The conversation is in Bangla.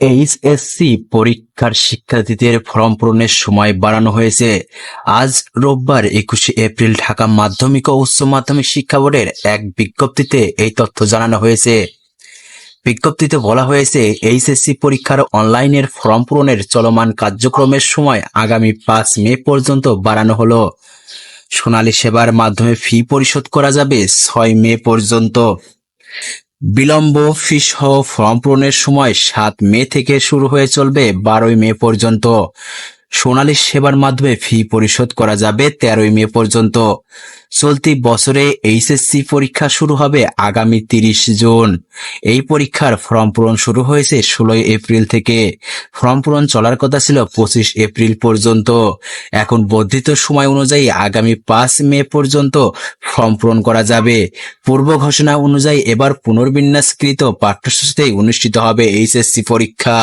এইচএসসি পরীক্ষার শিক্ষার্থীদের ফর্ম পূরণের সময় বাড়ানো হয়েছে। আজ রোববার একুশে এপ্রিল ঢাকা মাধ্যমিক ও উচ্চ মাধ্যমিক শিক্ষা বোর্ডের এক বিজ্ঞপ্তিতে এই তথ্য জানানো হয়েছে। বিজ্ঞপ্তিতে বলা হয়েছে, এইচএসসি পরীক্ষার অনলাইনের ফর্ম পূরণের চলমান কার্যক্রমের সময় আগামী পাঁচ মে পর্যন্ত বাড়ানো হলো। সোনালী সেবার মাধ্যমে ফি পরিশোধ করা যাবে ছয় মে পর্যন্ত। বিলম্ব ফিসহ ফর্ম পূরণের সময় সাত মে থেকে শুরু হয়ে চলবে বারোই মে পর্যন্ত। সোনালী সেবার মাধ্যমে ফি পরিশোধ করা যাবে তেরোই মে পর্যন্ত। চলতি বছরে এইচএসসি পরীক্ষা শুরু হবে আগামী তিরিশ জুন। এই পরীক্ষার ফর্ম পূরণ শুরু হয়েছে ষোলোই এপ্রিল থেকে। ফর্ম পূরণ চলার কথা ছিল পঁচিশ এপ্রিল পর্যন্ত। এখন বর্ধিত সময় অনুযায়ী আগামী পাঁচ মে পর্যন্ত ফর্ম পূরণ করা যাবে। পূর্ব ঘোষণা অনুযায়ী এবার পুনর্বিন্যাসকৃত পাঠ্যসূচিতে অনুষ্ঠিত হবে এইচএসসি পরীক্ষা।